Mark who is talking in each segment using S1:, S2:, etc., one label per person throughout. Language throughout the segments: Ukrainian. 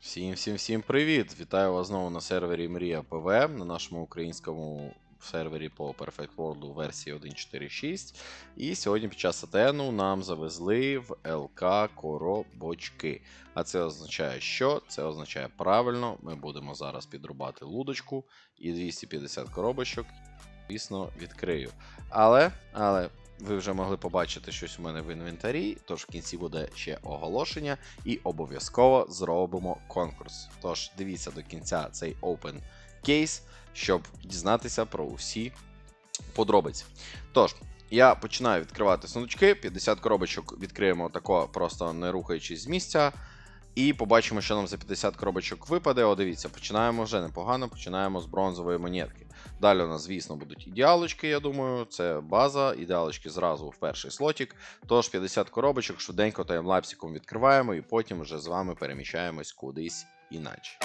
S1: Всім всім всім привіт! Вітаю вас знову на сервері Мрія ПВ на нашому українському сервері по Perfect World версії 1.4.6. І сьогодні під час АТНу нам завезли в ЛК коробочки. А це означає, що? Це означає правильно, ми будемо зараз підрубати лудочку і 250 коробочок, звісно, відкрию. Але, але. Ви вже могли побачити щось у мене в інвентарі, тож в кінці буде ще оголошення, і обов'язково зробимо конкурс. Тож дивіться до кінця цей open кейс, щоб дізнатися про усі подробиці. Тож, я починаю відкривати сундучки. 50 коробочок відкриємо тако, просто не рухаючись з місця. І побачимо, що нам за 50 коробочок випаде. О, дивіться, починаємо вже непогано, починаємо з бронзової монетки. Далі у нас, звісно, будуть ідеалочки, я думаю, це база. Ідеалочки зразу в перший слотик. Тож 50 коробочок швиденько таймлапсиком відкриваємо і потім вже з вами переміщаємось кудись іначе.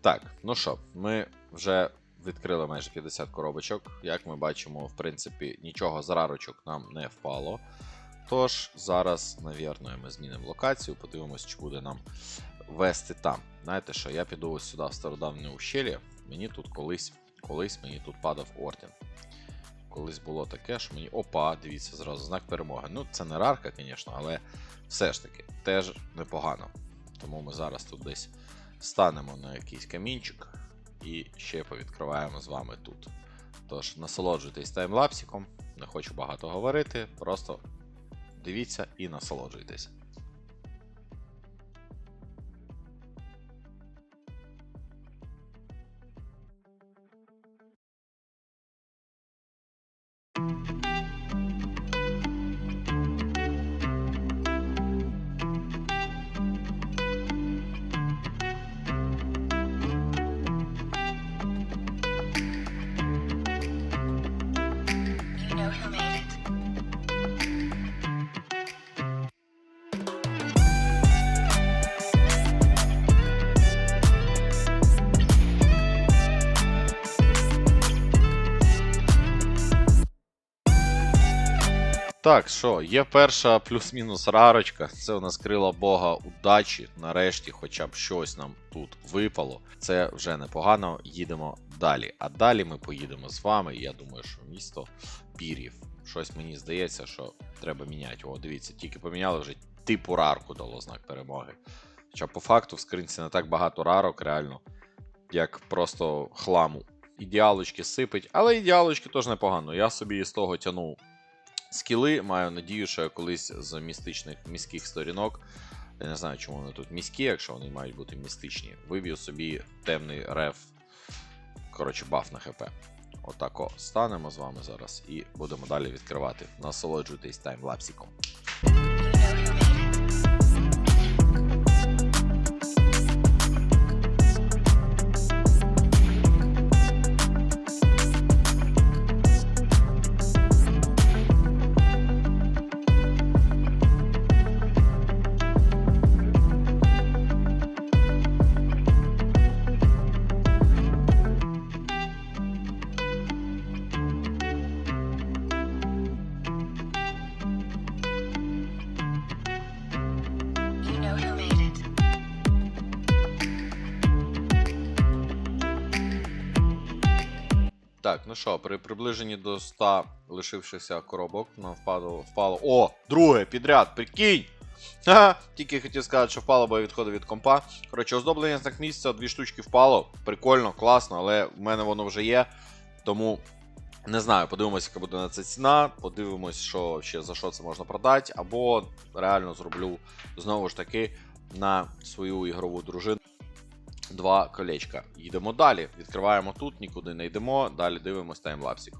S1: Так, ну що, ми вже відкрили майже 50 коробочок. Як ми бачимо, в принципі, нічого з рарочок нам не впало. Тож зараз, навірно, ми змінимо локацію, подивимось, чи буде нам вести там. Знаєте що, я піду ось сюди в стародавнє ущелі. Мені тут колись, колись мені тут падав орден. Колись було таке, що мені. Опа, дивіться, зразу знак перемоги. Ну, це не рарка, звісно, але все ж таки, теж непогано. Тому ми зараз тут десь станемо на якийсь камінчик і ще повідкриваємо з вами тут. Тож, насолоджуйтесь таймлапсиком, не хочу багато говорити, просто дивіться і насолоджуйтесь. Так, що, є перша плюс-мінус рарочка. Це у нас крила Бога удачі. Нарешті, хоча б щось нам тут випало. Це вже непогано. Їдемо далі. А далі ми поїдемо з вами. Я думаю, що місто Пір'їв. Щось мені здається, що треба міняти. О, дивіться, тільки поміняли вже типу рарку дало знак перемоги. Хоча по факту в скринці не так багато рарок, реально, як просто хламу. Ідеалочки сипить, але ідеалочки теж непогано. Я собі з того тянув скіли. Маю надію, що я колись з містичних міських сторінок. Я не знаю, чому вони тут міські, якщо вони мають бути містичні. Виб'ю собі темний реф. Коротше, баф на ХП. Отако станемо з вами зараз і будемо далі відкривати. Насолоджуйтесь таймлапсиком. Ну що, при приближенні до 100 лишившихся коробок нам впало. впало. О! Друге підряд, прикинь! Ха, тільки хотів сказати, що впало, бо я відходив від компа. Коротше, оздоблення знак місяця, дві штучки впало. Прикольно, класно, але в мене воно вже є. Тому Не знаю, подивимося, яка буде на це ціна. Подивимось, що ще за що це можна продати, або реально зроблю знову ж таки на свою ігрову дружину два колечка. Їдемо далі. Відкриваємо тут, нікуди не йдемо. Далі дивимось таймлапсик.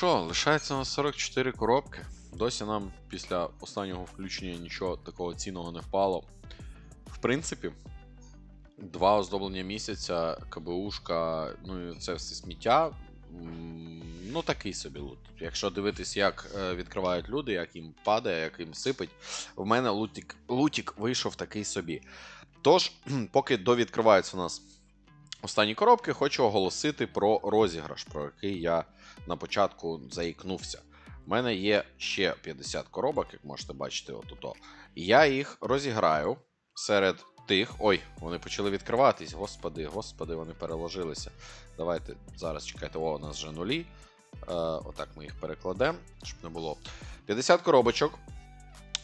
S1: Що, лишається у нас 44 коробки. Досі нам після останнього включення нічого такого цінного не впало. В принципі, два оздоблення місяця, КБУшка, ну і це все сміття. Ну, такий собі лут. Якщо дивитись, як е, відкривають люди, як їм падає, як їм сипить, в мене лутік, лутік вийшов такий собі. Тож, поки довідкриваються у нас останні коробки, хочу оголосити про розіграш, про який я на початку заікнувся. У мене є ще 50 коробок, як можете бачити, отут. І я їх розіграю серед тих. Ой, вони почали відкриватись. Господи, господи, вони переложилися. Давайте зараз чекайте, о, у нас вже нулі. Е, отак ми їх перекладемо, щоб не було. 50 коробочок.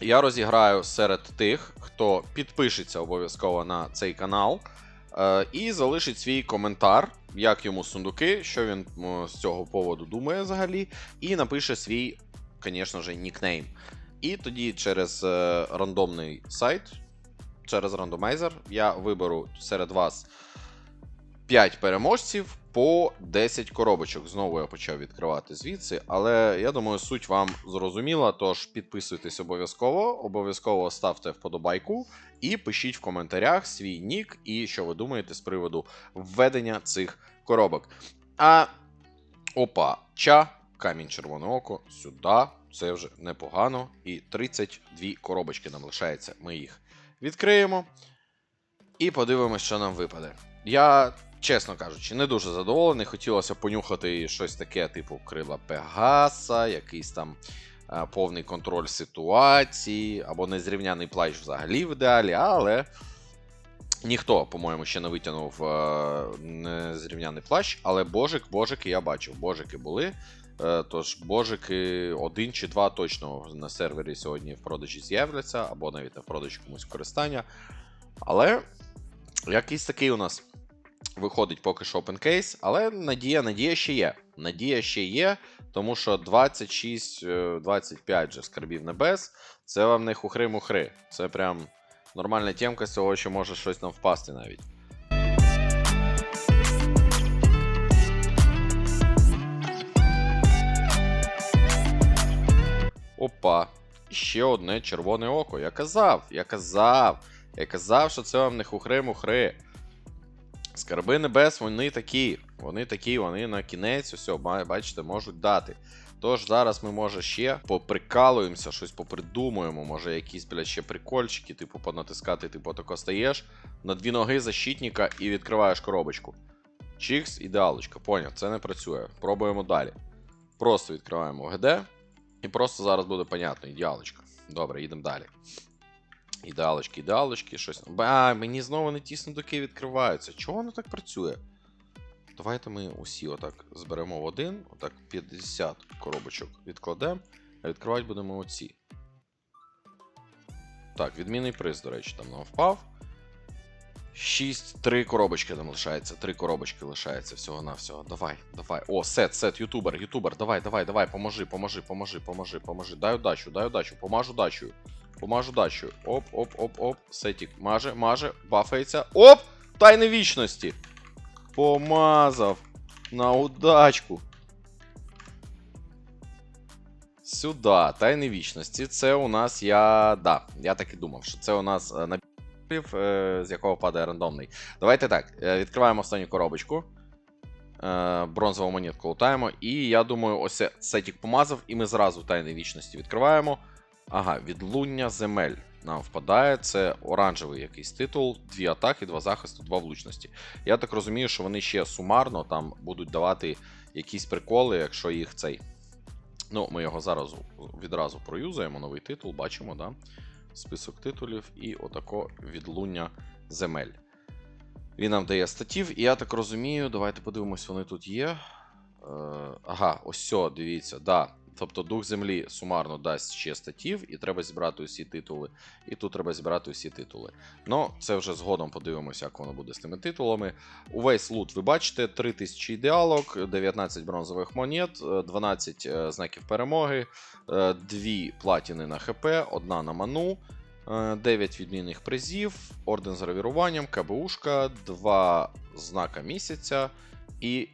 S1: Я розіграю серед тих, хто підпишеться обов'язково на цей канал. Е, і залишить свій коментар, як йому сундуки, що він з цього поводу думає взагалі, і напише свій, звісно ж, нікнейм. І тоді через е, рандомний сайт, через рандомайзер, я виберу серед вас 5 переможців по 10 коробочок. Знову я почав відкривати звідси, але я думаю, суть вам зрозуміла. Тож підписуйтесь обов'язково, обов'язково ставте вподобайку і пишіть в коментарях свій нік і що ви думаєте з приводу введення цих коробок. А опа, ча, камінь червоне око, сюди. Це вже непогано. І 32 коробочки нам лишається. Ми їх відкриємо. І подивимося, що нам випаде. Я, чесно кажучи, не дуже задоволений. Хотілося понюхати щось таке, типу крила Пегаса, якийсь там повний контроль ситуації, або незрівняний плащ взагалі в ідеалі, але ніхто, по-моєму, ще не витягнув е, незрівняний плащ, але божик, божики я бачив, божики були. Е, Тож божики один чи два точно на сервері сьогодні в продажі з'являться, або навіть на продажі комусь користання. Але якийсь такий у нас виходить поки що open case, але надія, надія ще є. Надія ще є, тому що 26-25 же скарбів небес. Це вам не хухри-мухри. Це прям нормальна тємка з цього, що може щось нам впасти навіть. Опа. Ще одне червоне око. Я казав, я казав. Я казав, що це вам не хухри-мухри. Скарби небес, вони такі. Вони такі, вони на кінець, усе, бачите, можуть дати. Тож зараз ми, може, ще поприкалуємося, щось попридумуємо, може, якісь, блядь, ще прикольчики, типу, понатискати, типу, тако стаєш на дві ноги защитника і відкриваєш коробочку. Чікс, ідеалочка. Поняв, це не працює. Пробуємо далі. Просто відкриваємо ГД. І просто зараз буде понятно, ідеалочка. Добре, їдемо далі. Ідеалочки, ідеалочки, щось. А, мені знову не ті сундуки відкриваються. Чого воно так працює? Давайте ми усі отак зберемо в один, отак 50 коробочок відкладемо, а відкривати будемо оці. Так, відмінний приз, до речі, там нам впав. 6, 3 коробочки там лишається. 3 коробочки лишається всього на всього. Давай, давай. О, сет, сет, ютубер, ютубер. Давай, давай, давай, поможи, поможи, поможи, поможи, поможи. Дай удачу, дай удачу, помажу удачу. Помажу удачу. Оп, оп, оп, оп. Сетік. Маже, маже, бафається. Оп! Тайни вічності. Помазав. На удачку. Сюда, тайни вічності. Це у нас я. Да, я так і думав, що це у нас е, набір, е, з якого падає рандомний. Давайте так. е, Відкриваємо останню коробочку. Бронзову монетку лутаємо. І я думаю, ось сетік помазав, і ми зразу тайни вічності відкриваємо. Ага, відлуння земель нам впадає. Це оранжевий якийсь титул, дві атаки, два захисту, два влучності. Я так розумію, що вони ще сумарно там будуть давати якісь приколи, якщо їх цей. Ну, ми його зараз відразу проюзаємо. Новий титул, бачимо, да? Список титулів і отако відлуння земель. Він нам дає статів, і я так розумію, давайте подивимось, вони тут є. Е, ага, ось сьо, дивіться, да. Тобто дух землі сумарно дасть ще статів, і треба зібрати усі титули. І тут треба зібрати усі титули. Ну, це вже згодом подивимося, як воно буде з тими титулами. Увесь лут ви бачите: 3000 ідеалок, 19 бронзових монет, е, 12 е, знаків перемоги, 2 платіни на ХП, одна на ману. 9 відмінних призів, орден з гравіруванням, КБУшка, 2 знака місяця і,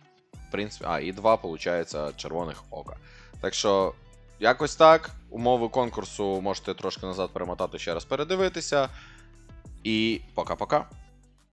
S1: в принципі, а, і 2, виходить, червоних ока. Так що, якось так. Умови конкурсу можете трошки назад перемотати, ще раз передивитися. І пока-пока.